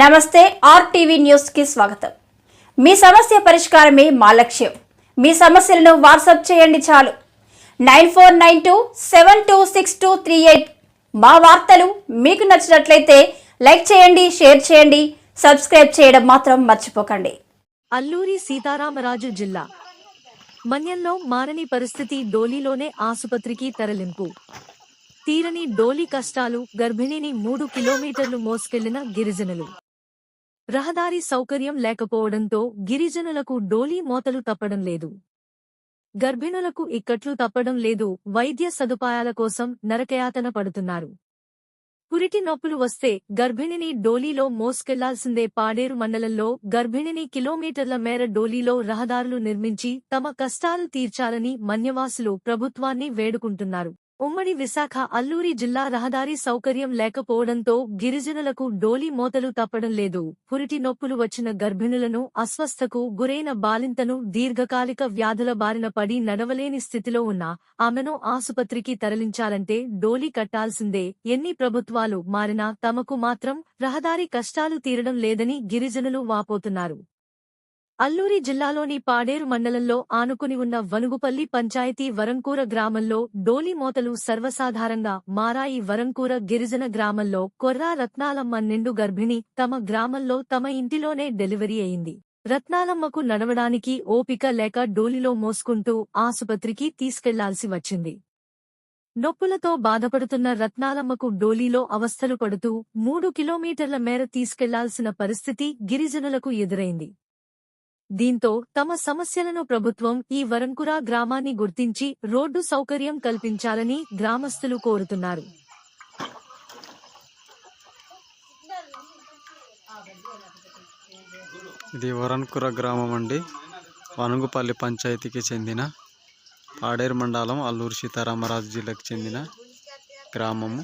నమస్తే ఆర్టీవీ న్యూస్కి స్వాగతం. మీ సమస్య పరిష్కారమే మా లక్ష్యం. మీ సమస్యలను వాట్సాప్ చేయండి చాలు. Nine four nine two seven two six two three eight మా వార్తలు మీకు నచ్చినట్లయితే లైక్ చేయండి షేర్ చేయండి సబ్స్క్రైబ్ చేయడం మాత్రం మర్చిపోకండి. అల్లూరి సీతారామరాజు జిల్లా. మన్యంలో మారని పరిస్థితి డోలీలోనే ఆసుపత్రికి తరలింపు. తీరని డోలీ కష్టాలు గర్భిణిని మూడు కిలోమీటర్లు మోసుకెళ్ళిన గిరిజనులు. రహదారి సౌకర్యం లేకపోవడంతో గిరిజనులకు డోలీ మోతలు తప్పడం లేదు. గర్భిణులకు ఇక్కట్లు తప్పడం లేదు వైద్య సదుపాయాల కోసం నరకయాతన పడుతున్నారు. పురిటి నొప్పులు వస్తే గర్భిణిని డోలీలో మోసుకెళ్ళాల్సిందే పాడేరు మండలంలో గర్భిణిని కిలోమీటర్ల మేర డోలీలో రహదారులు నిర్మించి తమ కష్టాలు తీర్చాలని మన్యవాసులు ప్రభుత్వాన్ని వేడుకుంటున్నారు. ఉమ్మడి విశాఖ అల్లూరి జిల్లా రహదారి సౌకర్యం లేకపోవడంతో గిరిజనులకు డోలీ మోతలు తప్పడం లేదు. పురిటి నొప్పులు వచ్చిన గర్భిణులను అస్వస్థకు గురైన బాలింతను దీర్ఘకాలిక వ్యాధుల బారిన పడి నడవలేని స్థితిలో ఉన్న ఆమెను ఆసుపత్రికి తరలించాలంటే డోలీ కట్టాల్సిందే. ఎన్ని ప్రభుత్వాలు మారినా తమకు మాత్రం రహదారి కష్టాలు తీరడం లేదని గిరిజనులు వాపోతున్నారు. అల్లూరి జిల్లాలోని పాడేరు మండలంలో ఆనుకుని ఉన్న వనుగుపల్లి పంచాయతీ వరంకూర గ్రామంలో డోలి మోతలు సర్వసాధారణంగా మారాయి వరంకూర గిరిజన గ్రామంలో కొర్రా రత్నాలమ్మ నిండు గర్భిణి తమ గ్రామంలో తమ ఇంటిలోనే డెలివరీ అయింది. రత్నాలమ్మకు నడవడానికి ఓపిక లేక డోలిలో మోసుకుంటూ ఆసుపత్రికి తీసుకెళ్ళాల్సి వచ్చింది. నొప్పులతో బాధపడుతున్న రత్నాలమ్మకు డోలీలో అవస్థలు పడుతూ మూడు కిలోమీటర్ల మేర తీసుకెళ్ళాల్సిన పరిస్థితి గిరిజనులకు ఎదురైంది. దీంతో తమ సమస్యలను ప్రభుత్వం ఈ వరంకురా గ్రామాన్ని గుర్తించి రోడ్డు సౌకర్యం కల్పించాలని గ్రామస్తులు కోరుతున్నారు. ఇది వరన్కుర గ్రామం అండి. వనుగుపల్లి పంచాయతీకి చెందిన పాడేరు మండలం అల్లూరు సీతారామరాజు జిల్లాకు చెందిన గ్రామము.